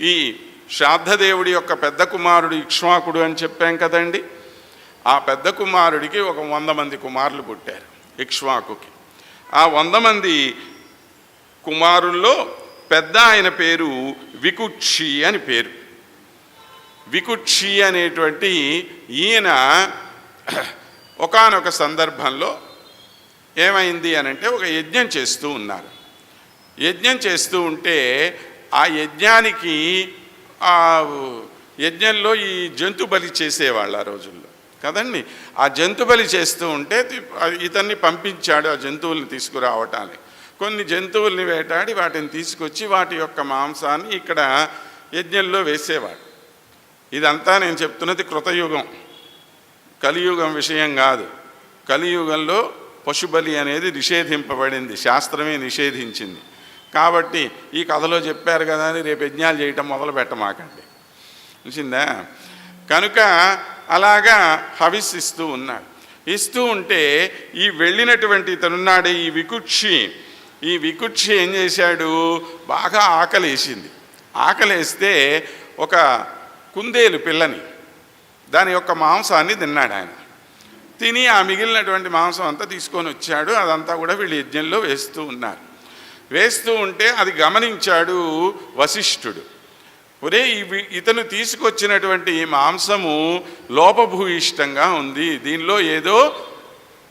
ఈ శ్రాద్ధదేవుడి యొక్క పెద్ద కుమారుడు ఇక్ష్వాకుడు అని చెప్పాం కదండి. ఆ పెద్ద కుమారుడికి ఒక వంద మంది కుమారులు పుట్టారు ఇక్ష్వాకుకి. ఆ వంద మంది కుమారుల్లో పెద్ద ఆయన పేరు వికుక్షి అని పేరు. వికుక్షి అనేటువంటి ఈయన ఒకానొక సందర్భంలో ఏమైంది అని అంటే ఒక యజ్ఞం చేస్తూ ఉన్నారు. యజ్ఞం చేస్తూ ఉంటే ఆ యజ్ఞానికి ఆ యజ్ఞంలో ఈ జంతు బలి చేసేవాళ్ళు ఆ రోజుల్లో. కదండి? ఆ జంతు బలి చేస్తూ ఉంటే ఇతన్ని పంపించాడు ఆ జంతువుల్ని తీసుకురావటానికి. కొన్ని జంతువుల్ని వేటాడి వాటిని తీసుకొచ్చి వాటి యొక్క మాంసాన్ని ఇక్కడ యజ్ఞంలో వేసేవాడు. ఇదంతా నేను చెప్తున్నది కృతయుగం. కలియుగం విషయం కాదు. కలియుగంలో పశుబలి అనేది నిషేధింపబడింది శాస్త్రమే నిషేధించింది. కాబట్టి ఈ కథలో చెప్పారు కదా అని రేపు యజ్ఞాలు చేయటం మొదలు పెట్టమాకండి. తెలిసిందా కనుక అలాగా హవిస్ ఇస్తూ ఉన్నాడు. ఇస్తూ ఉంటే ఈ వెళ్ళినటువంటి ఇతనున్నాడు ఈ వికుక్షి. ఈ వికుక్షి ఏం చేశాడు? బాగా ఆకలేసింది. ఆకలేస్తే ఒక కుందేలు పిల్లని దాని యొక్క మాంసాన్ని తిన్నాడు ఆయన. తిని ఆ మిగిలినటువంటి మాంసం అంతా తీసుకొని వచ్చాడు. అదంతా కూడా వీళ్ళు యజ్ఞంలో వేస్తూ ఉన్నారు. వేస్తూ ఉంటే అది గమనించాడు వశిష్ఠుడు. ఒరే ఇవి ఇతను తీసుకొచ్చినటువంటి ఈ మాంసము లోపభూయిష్టంగా ఉంది. దీనిలో ఏదో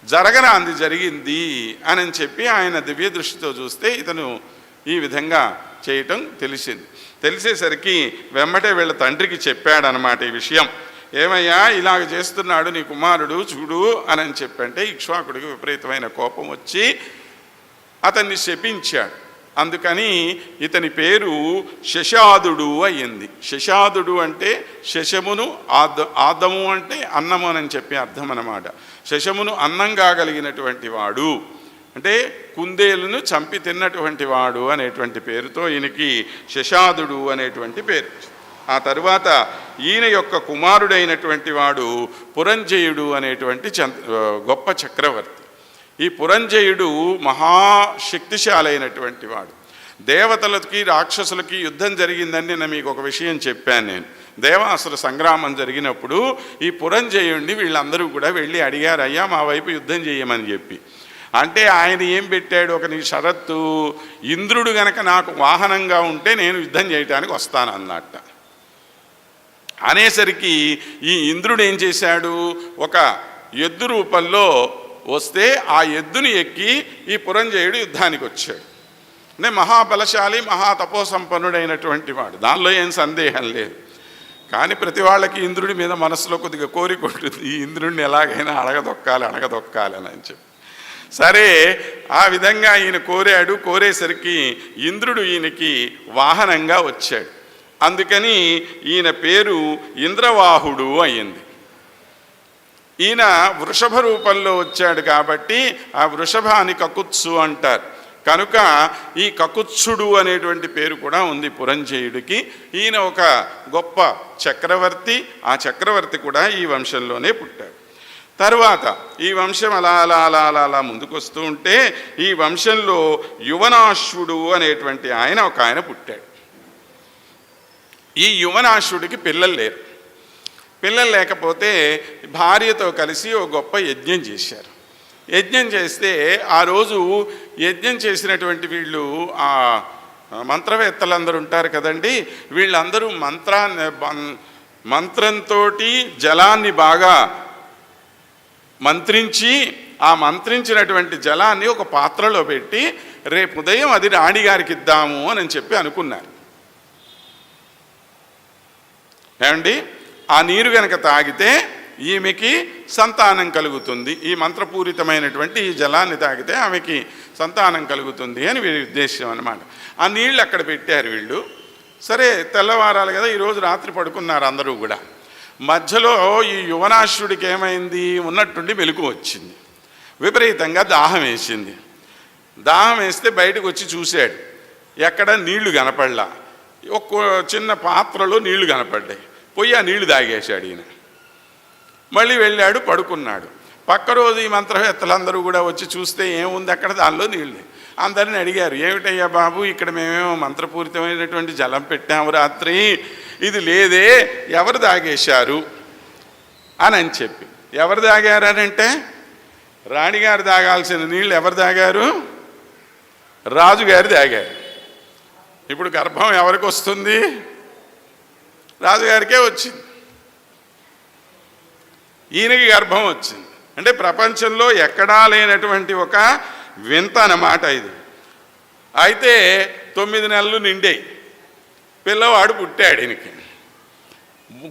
జరగరాంది జరిగింది అని చెప్పి ఆయన దివ్య దృష్టితో చూస్తే ఇతను ఈ విధంగా చేయటం తెలిసింది. తెలిసేసరికి వెంబటే వీళ్ళ తండ్రికి చెప్పాడనమాట ఈ విషయం. ఏమయ్యా ఇలాగ చేస్తున్నాడు నీ కుమారుడు చూడు అని అని చెప్పంటే ఇక్ష్వాకుడికి విపరీతమైన కోపం వచ్చి అతన్ని శపించాడు. అందుకని ఇతని పేరు శశాదుడు అయ్యింది. శశాదుడు అంటే శశమును ఆద ఆదము అంటే అన్నము అని చెప్పి అర్థం అన్నమాట. శశమును అన్నం కాగలిగినటువంటి వాడు అంటే కుందేలును చంపి తిన్నటువంటి వాడు అనేటువంటి పేరుతో ఈయనకి శశాదుడు అనేటువంటి పేరు. ఆ తరువాత ఈయన యొక్క కుమారుడైనటువంటి వాడు పురంజయుడు అనేటువంటి చంద్ర గొప్ప చక్రవర్తి. ఈ పురంజయుడు మహాశక్తిశాలైనటువంటి వాడు. దేవతలకి రాక్షసులకి యుద్ధం జరిగిందని నేను మీకు ఒక విషయం చెప్పాను నేను. దేవాసుర సంగ్రామం జరిగినప్పుడు ఈ పురంజయుడిని వీళ్ళందరూ కూడా వెళ్ళి అడిగారు అయ్యా మా వైపు యుద్ధం చేయమని చెప్పి. అంటే ఆయన ఏం పెట్టాడు? ఒక నీ షరత్తు ఇంద్రుడు గనక నాకు వాహనంగా ఉంటే నేను యుద్ధం చేయటానికి వస్తాను అన్నట్ట. అనేసరికి ఈ ఇంద్రుడు ఏం చేశాడు? ఒక ఎద్దు రూపంలో వస్తే ఆ ఎద్దుని ఎక్కి ఈ పురంజయుడు యుద్ధానికి వచ్చాడు. అంటే మహాబలశాలి మహాతపోసంపన్నుడైనటువంటి వాడు. దానిలో ఏం సందేహం లేదు. కానీ ప్రతి వాళ్ళకి ఇంద్రుడి మీద మనసులో కొద్దిగా కోరిక ఉంటుంది. ఈ ఇంద్రుడిని ఎలాగైనా అడగదొక్కాలి అడగదొక్కాలి అని చెప్పి. సరే ఆ విధంగా ఈయన కోరాడు. కోరేసరికి ఇంద్రుడు ఈయనకి వాహనంగా వచ్చాడు. అందుకని ఈయన పేరు ఇంద్రవాహుడు అయ్యింది. ఈయన వృషభ రూపంలో వచ్చాడు కాబట్టి ఆ వృషభాని కకుత్సు అంటారు. కనుక ఈ కకుత్సుడు అనేటువంటి పేరు కూడా ఉంది పురంజయుడికి. ఈయన ఒక గొప్ప చక్రవర్తి ఆ చక్రవర్తి కూడా ఈ వంశంలోనే పుట్టాడు. తర్వాత ఈ వంశం అలా అలా అలా అలా అలా ముందుకొస్తూ ఉంటే ఈ వంశంలో యువనాశ్వుడు అనేటువంటి ఆయన ఒక ఆయన పుట్టాడు. ఈ యువనాశ్వుడికి పిల్లలు లేరు. పిల్లలు లేకపోతే భార్యతో కలిసి ఒక గొప్ప యజ్ఞం చేశారు. యజ్ఞం చేస్తే ఆ రోజు యజ్ఞం చేసినటువంటి వీళ్ళు ఆ మంత్రవేత్తలందరూ ఉంటారు కదండి. వీళ్ళందరూ మంత్రాన్ని మంత్రంతో జలాన్ని బాగా మంత్రించి ఆ మంత్రించినటువంటి జలాన్ని ఒక పాత్రలో పెట్టి రేపు ఉదయం అది రాణిగారికి ఇద్దాము అని చెప్పి అనుకున్నారు. ఏమండి? ఆ నీరు గనక తాగితే ఈమెకి సంతానం కలుగుతుంది. ఈ మంత్రపూరితమైనటువంటి ఈ జలాన్ని తాగితే ఆమెకి సంతానం కలుగుతుంది అని వీరి ఉద్దేశం అన్నమాట. ఆ నీళ్ళు అక్కడ పెట్టారు వీళ్ళు. సరే తెల్లవారాలు కదా ఈరోజు రాత్రి పడుకున్నారు అందరూ కూడా. మధ్యలో ఈ యువనాశ్రుడికి ఏమైంది? ఉన్నట్టుండి మెలకు వచ్చింది. విపరీతంగా దాహం వేసింది. దాహం వేస్తే బయటకు వచ్చి చూశాడు. ఎక్కడ నీళ్ళు కనపడలా. ఒక్కో చిన్న పాత్రలో నీళ్ళు కనపడ్డాయి. పోయి ఆ నీళ్ళు తాగేశాడు ఈయన. మళ్ళీ వెళ్ళాడు పడుకున్నాడు. పక్క రోజు ఈ మంత్రవేత్తలందరూ కూడా వచ్చి చూస్తే ఏముంది అక్కడ? దానిలో నీళ్ళు అందరిని అడిగారు ఏమిటయ్యా బాబు ఇక్కడ మేమేమో మంత్రపూరితమైనటువంటి జలం పెట్టాము రాత్రి. ఇది లేదే ఎవరు తాగేశారు? అని అని చెప్పి. ఎవరు తాగారనంటే రాణిగారు తాగాల్సిన నీళ్ళు ఎవరు తాగారు? రాజుగారు తాగారు. ఇప్పుడు గర్భం ఎవరికి వస్తుంది? రాజుగారికే వచ్చింది. ఈయనకి గర్భం వచ్చింది. అంటే ప్రపంచంలో ఎక్కడా లేనటువంటి ఒక వింత అన్నమాట ఇది. అయితే తొమ్మిది నెలలు నిండాయి పిల్లవాడు పుట్టాడు ఈయనకి.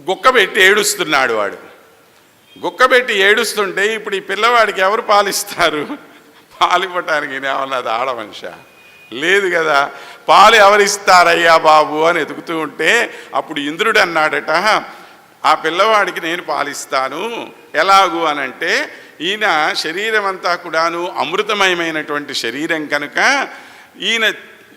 గుక్క పెట్టి ఏడుస్తున్నాడు వాడు. గుక్క పెట్టి ఏడుస్తుంటే ఇప్పుడు ఈ పిల్లవాడికి ఎవరు పాలిస్తారు? పాలు ఇవ్వటానికి ఈయన లేదు కదా. పాలు ఎవరిస్తారయ్యా బాబు అని ఎదుగుతూ ఉంటే అప్పుడు ఇంద్రుడు అన్నాడట ఆ పిల్లవాడికి నేను పాలిస్తాను. ఎలాగు అనంటే ఈయన శరీరం అంతా కూడాను అమృతమయమైనటువంటి శరీరం కనుక ఈయన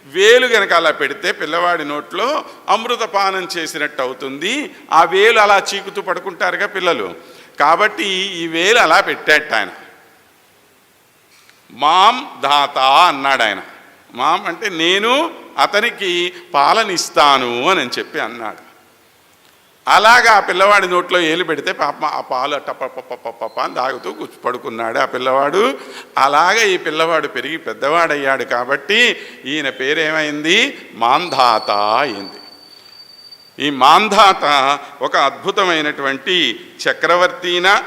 వేలు గనక అలా పెడితే పిల్లవాడి నోట్లో అమృతపానం చేసినట్టు అవుతుంది. ఆ వేలు అలా చీకుతూ పడుకుంటారుగా పిల్లలు. కాబట్టి ఈ వేలు అలా పెట్టాట ఆయన. మాం దాత అన్నాడు ఆయన. మాం అంటే నేను అతనికి పాలనిస్తాను అని చెప్పి అన్నాడు. అలాగా ఆ పిల్లవాడి నోట్లో ఏలు పెడితే పాప ఆ పాలు టప అని తాగుతూ కూర్చు పడుకున్నాడు ఆ పిల్లవాడు. అలాగే ఈ పిల్లవాడు పెరిగి పెద్దవాడయ్యాడు కాబట్టి ఈయన పేరేమైంది? మాంధాత అయింది. ఈ మాంధాత ఒక అద్భుతమైనటువంటి చక్రవర్తిన